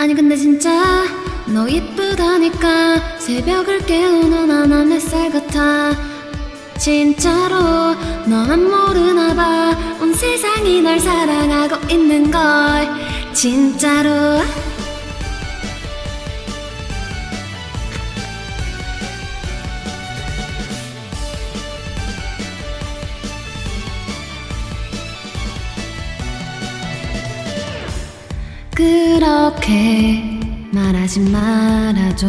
아니 근데 진짜 너 예쁘다니까 새벽을 깨우는 하나 햇살 같아. 진짜로 너만 모르나 봐 온 세상이 널 사랑하고 있는 걸. 진짜로. 그 렇게 말하지 말아줘.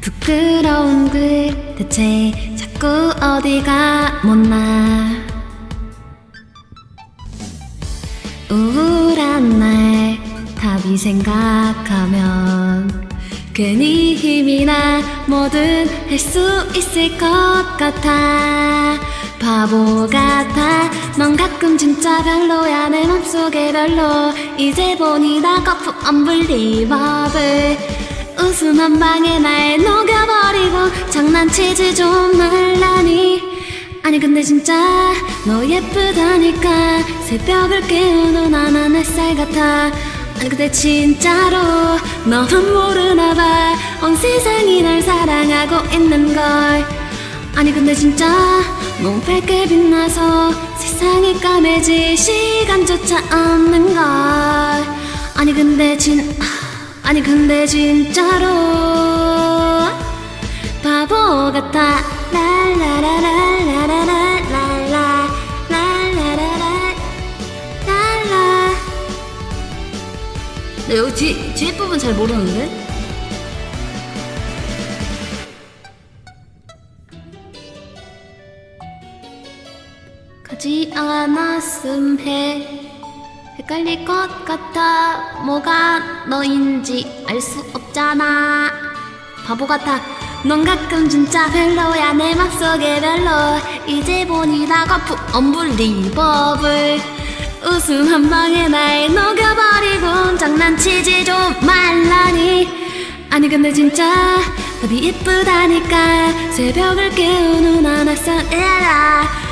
부끄러운 글 대체 자꾸 어디가 못나. 우울한 날 답이 생각하면 괜히 힘이 나 뭐든 할 수 있을 것 같아 바보 같아. 넌 가끔 진짜 별로야 내 맘속에 별로. 이제 보니 나 거품 언블리버블 웃음 한 방에 날 녹여버리고 장난치지 좀 말라니. 아니 근데 진짜 너 예쁘다니까. 새벽을 깨우는 하나 햇살 같아. 아니 근데 진짜로 너만 모르나 봐 온 세상이 널 사랑하고 있는 걸. 아니 근데 진짜 몽패게 빛나서 세상이 까매지 시간조차 없는 걸. 아니 근데 진 아, 아니 근데 진짜로 바보 같아. 랄라라라라라라라 랄라라라 랄라 내 네, 여기 뒤, 뒤에 부분 잘 모르는데? 가지 않았음 해. 헷갈릴 것 같아. 뭐가 너인지 알 수 없잖아. 바보 같아. 넌 가끔 진짜 별로야. 내 맘속에 별로. 이제 보니 다 거품 언블리버블. 웃음 한 방에 날 녹여버리고 장난치지 좀 말라니. 아니 근데 진짜 너이 예쁘다니까. 새벽을 깨우는 하나선 에라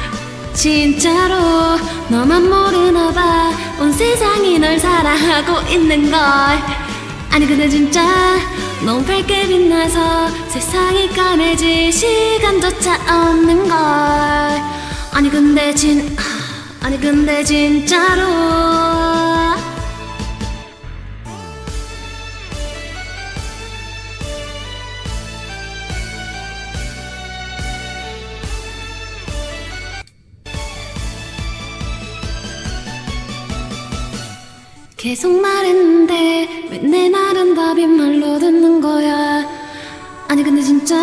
진짜로 너만 모르나 봐 온 세상이 널 사랑하고 있는 걸. 아니 근데 진짜 너무 밝게 빛나서 세상이 까매질 시간조차 없는 걸. 아니 근데 진 아니 근데 진짜로 계속 말했는데 왜 내 말은 답이 말로 듣는 거야? 아니 근데 진짜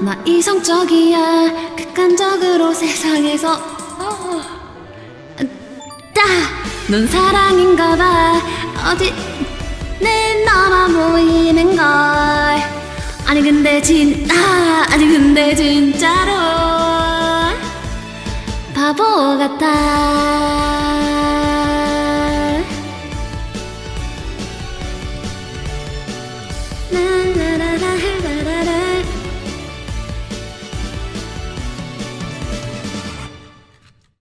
나 이성적이야. 객관적으로 세상에서. 어. 따넌 사랑인가 봐. 어디 내 너만 보이는 걸. 아니 근데 진 아, 아니 근데 진짜로 바보 같아